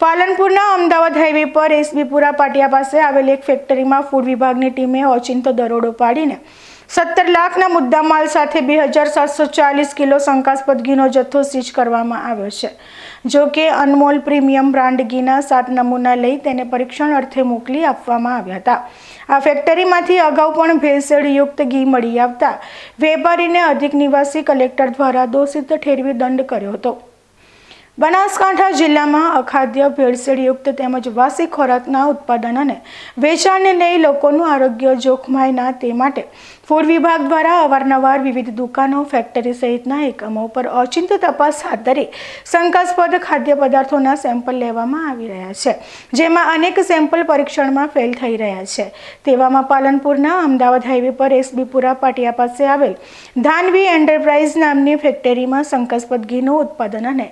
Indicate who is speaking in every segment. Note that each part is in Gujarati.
Speaker 1: પાલનપુરના અમદાવાદ હાઈવે પર એસબીપુરા પાટિયા પાસે આવેલ એક ફેક્ટરીમાં ફૂડ વિભાગની ટીમે ઓચિંતો દરોડો પાડીને સત્તર લાખના મુદ્દામાલ સાથે બે હજાર સાતસો ચાલીસ કિલો શંકાસ્પદ ઘીનો જથ્થો સીઝ કરવામાં આવ્યો છે. જો કે અનમોલ પ્રીમિયમ બ્રાન્ડ ઘીના સાત નમૂના લઈ તેને પરીક્ષણ અર્થે મોકલી આપવામાં આવ્યા હતા. આ ફેક્ટરીમાંથી અગાઉ પણ ભેળસેળયુક્ત ઘી મળી આવતા વેપારીને અધિક નિવાસી કલેક્ટર દ્વારા દોષિત ઠેરવી દંડ કર્યો હતો. બનાસકાંઠા જિલ્લામાં અખાદ્ય ભેળસેળયુક્ત તેમજ વાસી ખોરાકના ઉત્પાદન અને વેચાણને લઈ લોકોનું આરોગ્ય જોખમાય ના તે માટે ફૂડ વિભાગ દ્વારા અવારનવાર વિવિધ દુકાનો, ફેક્ટરી સહિતના એકમો પર ઓચિંત તપાસ હાથ ધરી શંકાસ્પદ ખાદ્ય પદાર્થોના સેમ્પલ લેવામાં આવી રહ્યા છે, જેમાં અનેક સેમ્પલ પરીક્ષણમાં ફેલ થઈ રહ્યા છે. તેવામાં પાલનપુરના અમદાવાદ હાઈવે પર એસબીપુરા પાટિયા પાસે આવેલ ધાનવી એન્ટરપ્રાઇઝ નામની ફેક્ટરીમાં શંકાસ્પદ ઘીનું ઉત્પાદન અને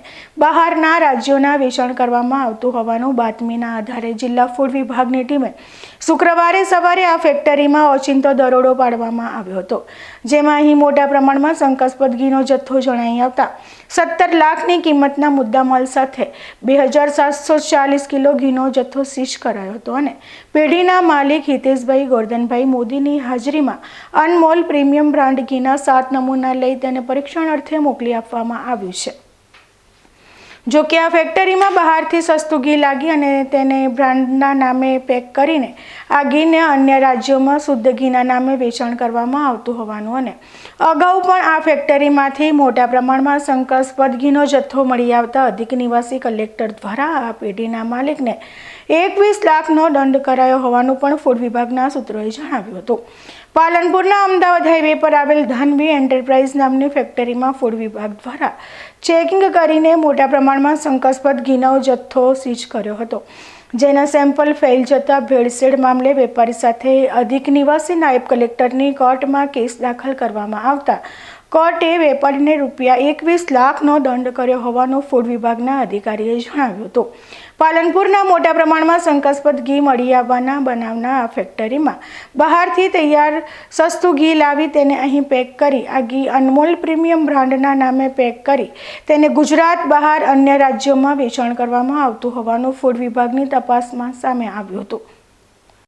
Speaker 1: બહારના રાજ્યોના વેચાણ કરવામાં આવતું હોવાનું બાતમીના આધારે જિલ્લા ફૂડ વિભાગની ટીમે શુક્રવારે સવારે આ ફેક્ટરીમાં ઓચિંતો દરોડો પાડવામાં આવ્યો હતો. જેમાં અહીં મોટા પ્રમાણમાં શંકાસ્પદ ઘીનો જથ્થો જણાઈ આવતા સત્તર લાખની કિંમતના મુદ્દામાલ સાથે બે હજાર સાતસો ચાલીસ કિલો ઘીનો જથ્થો સીઝ કરાયો હતો અને પેઢીના માલિક હિતેશભાઈ ગોરધનભાઈ મોદીની હાજરીમાં અનમોલ પ્રીમિયમ બ્રાન્ડ ઘીના સાત નમૂના લઈ તેને પરીક્ષણ અર્થે મોકલી આપવામાં આવ્યું છે. જો કે આ ફેક્ટરીમાં બહારથી સસ્તું ઘી લાગી અને તેને બ્રાન્ડના નામે પેક કરીને આ ઘીને અન્ય રાજ્યોમાં શુદ્ધ ઘીના નામે વેચાણ કરવામાં આવતું હોવાનું અને અગાઉ પણ આ ફેક્ટરીમાંથી મોટા પ્રમાણમાં શંકાસ્પદ ઘીનો જથ્થો મળી આવતા અધિક નિવાસી કલેક્ટર દ્વારા આ પેઢીના માલિકને એકવીસ લાખનો દંડ કરાયો હોવાનું પણ ફૂડ વિભાગના સૂત્રોએ જણાવ્યું હતું. પાલનપુરના અમદાવાદ હાઈવે પર આવેલ ધાનવી એન્ટરપ્રાઇઝ નામની ફેક્ટરીમાં ફૂડ વિભાગ દ્વારા ચેકિંગ કરીને મોટા પ્રમાણમાં શંકાસ્પદ ઘીનો જથ્થો સીઝ કર્યો હતો. જેના સેમ્પલ ફેલ જતા ભેળસેળ મામલે વેપારી સાથે અધિક નિવાસી નાયબ કલેક્ટરની કોર્ટમાં કેસ દાખલ કરવામાં આવતા કોર્ટે વેપારીને રૂપિયા એકવીસ લાખનો દંડ કર્યો હોવાનું ફૂડ વિભાગના અધિકારીએ જણાવ્યું હતું. પાલનપુરના મોટા પ્રમાણમાં શંકાસ્પદ ઘી મળી આવવાના બનાવના આ ફેક્ટરીમાં બહારથી તૈયાર સસ્તું ઘી લાવી તેને અહીં પેક કરી, આ ઘી અનમોલ પ્રીમિયમ બ્રાન્ડના નામે પેક કરી તેને ગુજરાત, બહાર અન્ય રાજ્યોમાં વેચાણ કરવામાં આવતું હોવાનું ફૂડ વિભાગની તપાસમાં સામે આવ્યું હતું.